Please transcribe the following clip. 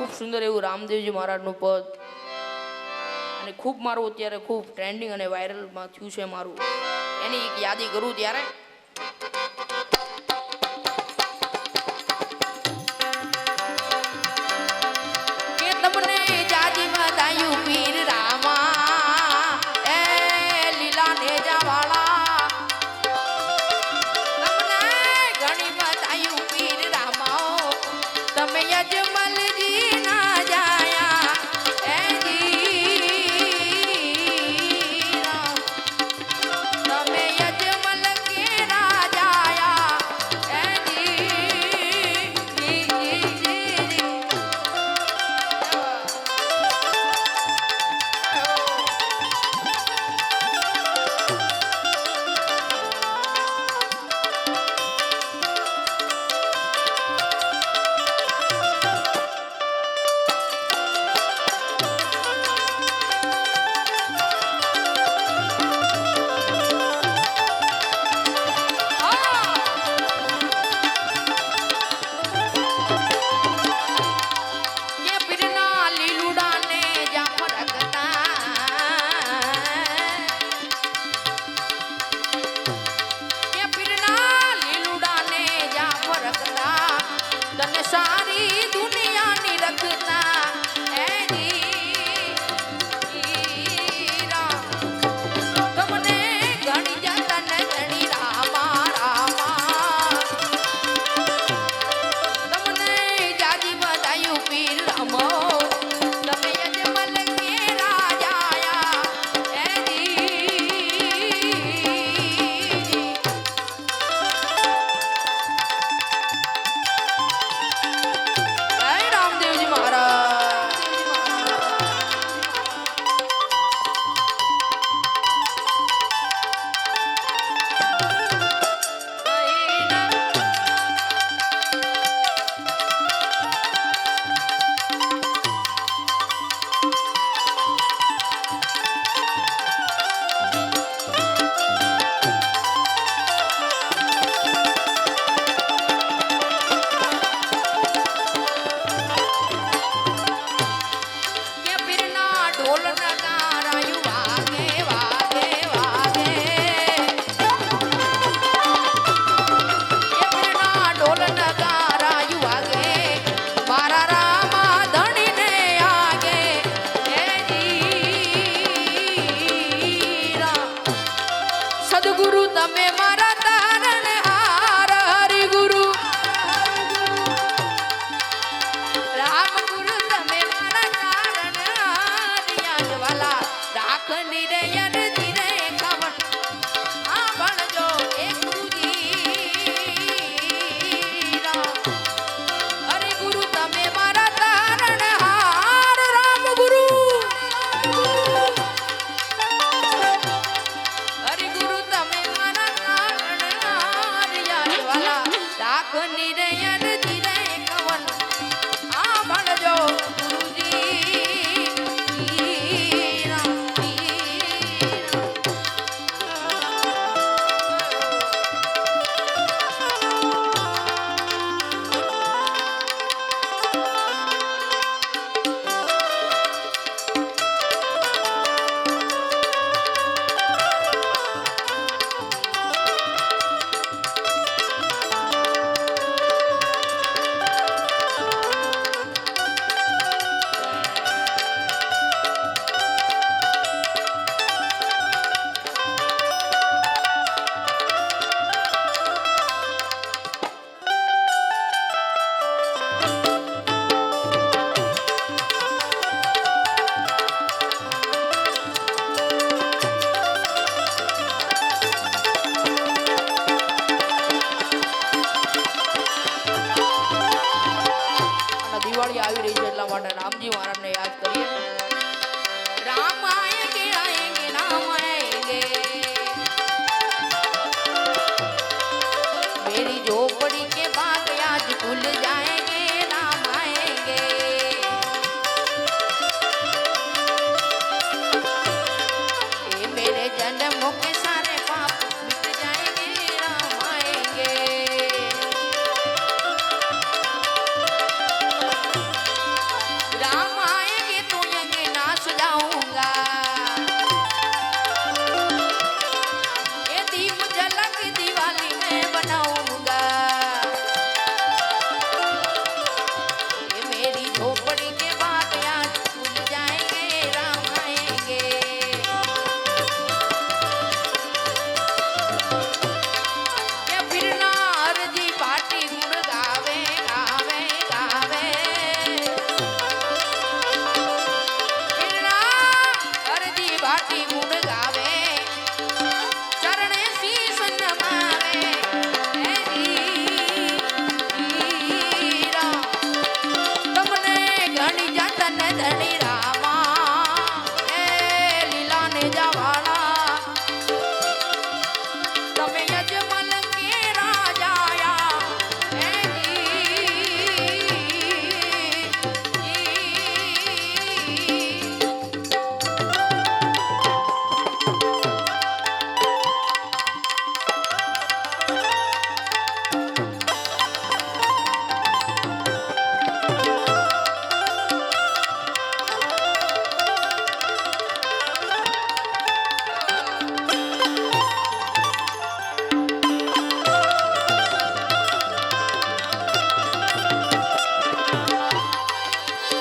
ખૂબ સુંદર એવું રામદેવજી મહારાજનું પદ. અને ખૂબ મારું અત્યારે ખૂબ ટ્રેન્ડિંગ અને વાયરલમાં થયું છે મારું. એની એક યાદી કરું ત્યારે রাম গুরু માટે રામજી મહારાજને યાદ કર ತನ್ನ ತಳಿದ